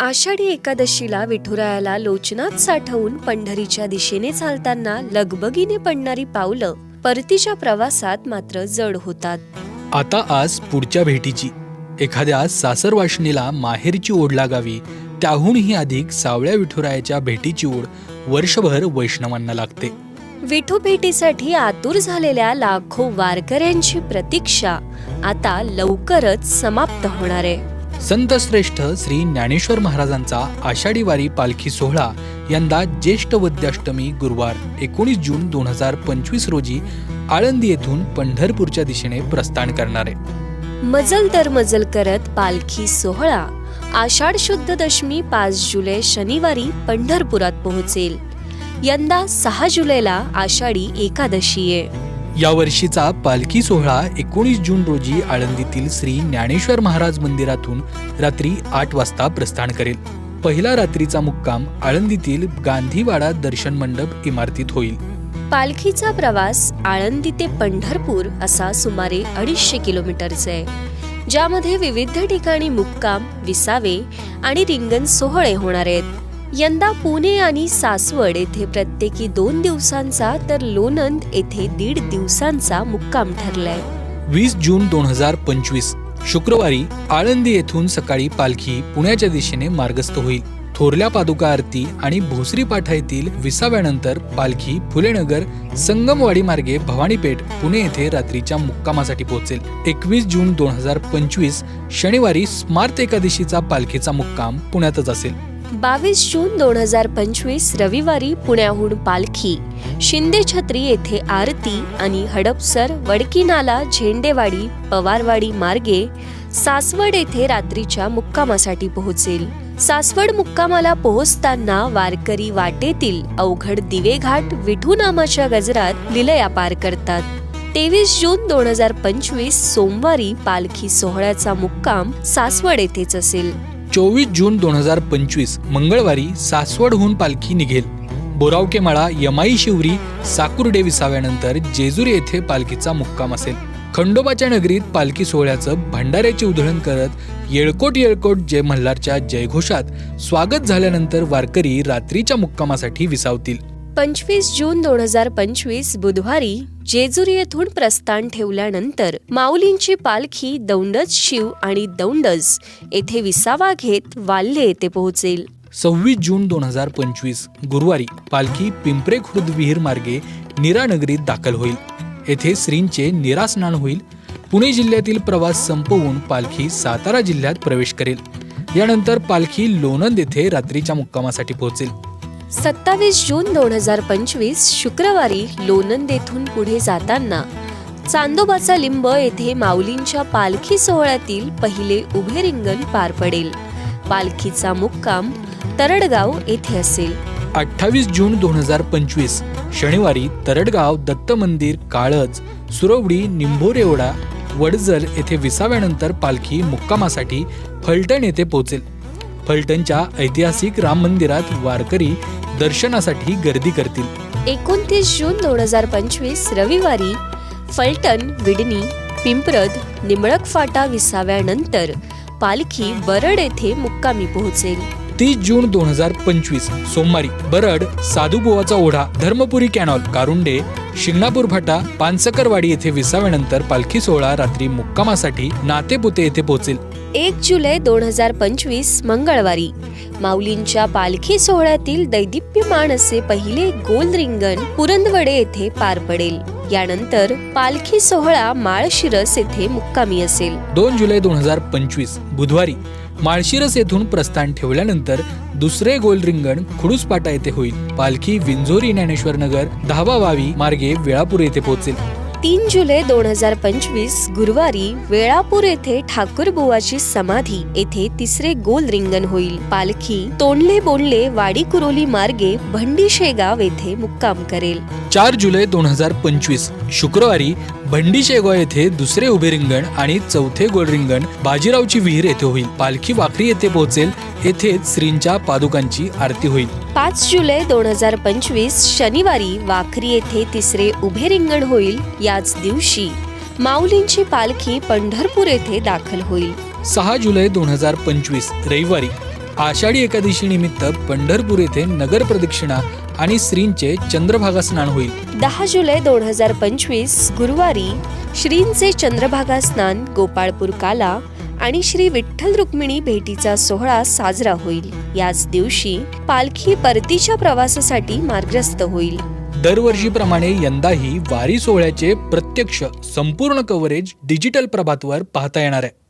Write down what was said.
आषाढी एकादशीला विठुरायाला लोचनात साठवून पंढरीच्या दिशेने चालताना लगबगीने पडणारी पावलं परतीच्या प्रवासात मात्र जड होतात. आता आज पुढच्या भेटीची. एखाद्या सासर वाशनीला माहेरची ओढ लागावी त्याहूनही अधिक सावळ्या विठुरायाच्या भेटीची ओढ वर्षभर वैष्णवांना लागते. विठू भेटीसाठी आतुर झालेल्या लाखो वारकऱ्यांची प्रतीक्षा आता लवकरच समाप्त होणार आहे. संतश्रेष्ठ श्री ज्ञानेश्वर महाराजांचा आषाढी वारी पालखी सोहळा यंदा ज्येष्ठ वद्याष्टमी गुरुवार एकोणीस जून दोन हजार पंचवीस रोजी आळंदी येथून पंढरपूरच्या दिशेने प्रस्थान करणार आहे. मजल तर मजल करत पालखी सोहळा. आषाढ शुद्ध दशमी पाच जुलै शनिवारी पंढरपुरात पोहोचेल. यंदा सहा जुलैला आषाढी एकादशी आहे. या वर्षीचा पालखी सोहळा एकोणीस जून रोजी आळंदीतील श्री ज्ञानेश्वर महाराज मंदिरातून रात्री आठ वाजता प्रस्थान करेल. पहिला रात्रीचा मुक्काम आळंदीतील गांधीवाडा दर्शन मंडप इमारतीत होईल. पालखीचा प्रवास आळंदी ते पंढरपूर असा सुमारे अडीचशे किलोमीटरचा आहे. ज्यामध्ये विविध ठिकाणी मुक्काम विसावे आणि रिंगण सोहळे होणार आहेत. यंदा पुणे आणि सासवड येथे प्रत्येकी दोन दिवसांचा तर लोणंद येथे दीड दिवसांचा मुक्काम ठरलाय. वीस जून दोन हजार पंचवीस शुक्रवारी आळंदी येथून सकाळी पालखी पुण्याच्या दिशेने मार्गस्थ होईल. थोरल्या पादुका आरती आणि भोसरी पाठा येथील विसाव्यानंतर पालखी फुलेनगर संगमवाडी मार्गे भवानीपेठ पुणे येथे रात्रीच्या मुक्कामासाठी पोहोचेल. एकवीस जून दोन हजार पंचवीस शनिवारी स्मार्त एकादशीचा पालखीचा मुक्काम पुण्यातच असेल. बावीस जून दोन हजार पंचवीस रविवारी पुण्याहून पालखी. शिंदे छत्री येथे आरती आणि हडपसर वडकीनाला झेंडेवाडी पवारवाडी मार्गे सासवड येथे रात्रीच्या मुक्कामासाठी पोहोचेल. सासवड मुक्कामाला पोहोचताना वारकरी वाटेतील अवघड दिवेघाट विठू नामाच्या गजरात लिलया पार करतात. तेवीस जून दोन हजार पंचवीस सोमवारी पालखी सोहळ्याचा मुक्काम सासवड येथेच असेल. चोवीस जून दोन हजार पंचवीस मंगळवारी सासवडहून पालखी निघेल. बोरावकेमाळा यमाई शिवरी साकुर्डे विसाव्यानंतर जेजुरी येथे पालखीचा मुक्काम असेल. खंडोबाच्या नगरीत पालखी सोहळ्याचं भंडाऱ्याची उधळण करत येळकोट येळकोट जय मल्हारच्या जयघोषात स्वागत झाल्यानंतर वारकरी रात्रीच्या मुक्कामासाठी विसावतील. पंचवीस जून दोन हजार पंचवीस बुधवारी जेजुरी येथून प्रस्थान ठेवल्यानंतर माऊलींची पालखी दौंडज शिव आणि दौंडज येथे विसावा घेत वाल्हे येथे पोहोचेल. सव्वीस जून दोन हजार पंचवीस गुरुवारी पालखी पिंपरे खुर्द विहीर मार्गे नीरा नगरीत दाखल होईल. येथे श्रींचे नीरा स्नान होईल. पुणे जिल्ह्यातील प्रवास संपवून पालखी सातारा जिल्ह्यात प्रवेश करेल. यानंतर पालखी लोणंद येथे रात्रीच्या मुक्कामासाठी पोहोचेल. सत्तावीस जून दोन हजार पंचवीस शुक्रवारी लोणंद येथून पुढे जाताना चांदोबाचा लिंब येथे माऊलींच्या पालखी सोहळ्यातील पहिले उभे रिंगण पार पडेल. पालखीचा मुक्काम तरडगाव येथे असेल. अठ्ठावीस जून दोन हजार पंचवीस शनिवारी तरडगाव दत्त मंदिर काळज सुरवडी निंभोरेवडा वडजल येथे विसाव्यानंतर पालखी मुक्कामासाठी फलटण येथे पोहोचेल. फलटणच्या ऐतिहासिक राम मंदिरात वारकरी दर्शनासाठी गर्दी करतील. एकोणतीस जून दोन हजार पंचवीस रविवारी फलटण विडणी पिंपरद निमळक फाटा विसाव्यानंतर पालखी बरड येथे मुक्कामी पोहोचेल. तीस जून दोन हजार पंचवीस सोमवारी बरड साधुबोवाचा ओढा धर्मपुरी कॅनॉल कारुंडे शिंगणापूर फाटा पानसकरवाडी येथे विसाव्यानंतर पालखी सोहळा रात्री मुक्कामासाठी नातेपुते येथे पोहोचेल. एक जुलै दोन हजार पंचवीस मंगळवारी. माऊलींच्या पालखी सोहळ्यातील दैदिप्यमान असे पहिले गोल रिंगण पुरंदवडे येथे पार पडेल. यानंतर पालखी सोहळा माळशिरस येथे मुक्कामी असेल. दोन जुलै दोन हजार पंचवीस बुधवारी माळशिरस येथून प्रस्थान ठेवल्यानंतर दुसरे गोल रिंगण खुडूसपाटा येथे होईल. पालखी विंझोरी ज्ञानेश्वर नगर दहावा वावी मार्गे वेळापूर येथे पोहोचेल. तीन जुलै दोन हजार पंचवीस गुरुवारी वेळापूर येथे ठाकूरबुवाची समाधी येथे तिसरे गोल रिंगण होईल. पालखी तोंडले बोंडले वाडी कुरोली मार्गे भंडी शेगाव येथे मुक्काम करेल. चार जुलै दोन हजार पंचवीस शुक्रवारी भंडी शेगाव येथे दुसरे उभे रिंगण आणि चौथे गोल रिंगण बाजीरावची विहीर येथे होईल. पालखी वाखरी येथे पोहोचेल येथेच श्रींच्या पादुकांची आरती होईल. पाच जुलै दोन हजार पंचवीस शनिवारी वाखरी येथे तिसरे उभे रिंगण होईल. याच दिवशी माऊलींची पालखी पंढरपूर येथे दाखल होईल. सहा जुलै दोन हजार पंचवीस रविवारी आषाढी एकादशी निमित्त पंढरपूर येथे नगर प्रदक्षिणा आणि श्रींचे चंद्रभागा स्नान होईल. दहा जुलै दोन हजार पंचवीस गुरुवारी श्रींचे चंद्रभागा स्नान गोपाळपूर काला आणि श्री विठ्ठल रुक्मिणी भेटीचा सोहळा साजरा होईल. याच दिवशी पालखी परतीच्या प्रवासासाठी मार्गस्थ होईल. दरवर्षीप्रमाणे यंदाही वारी सोहळ्याचे प्रत्यक्ष संपूर्ण कव्हरेज डिजिटल प्रभातवर पाहता येणार आहे.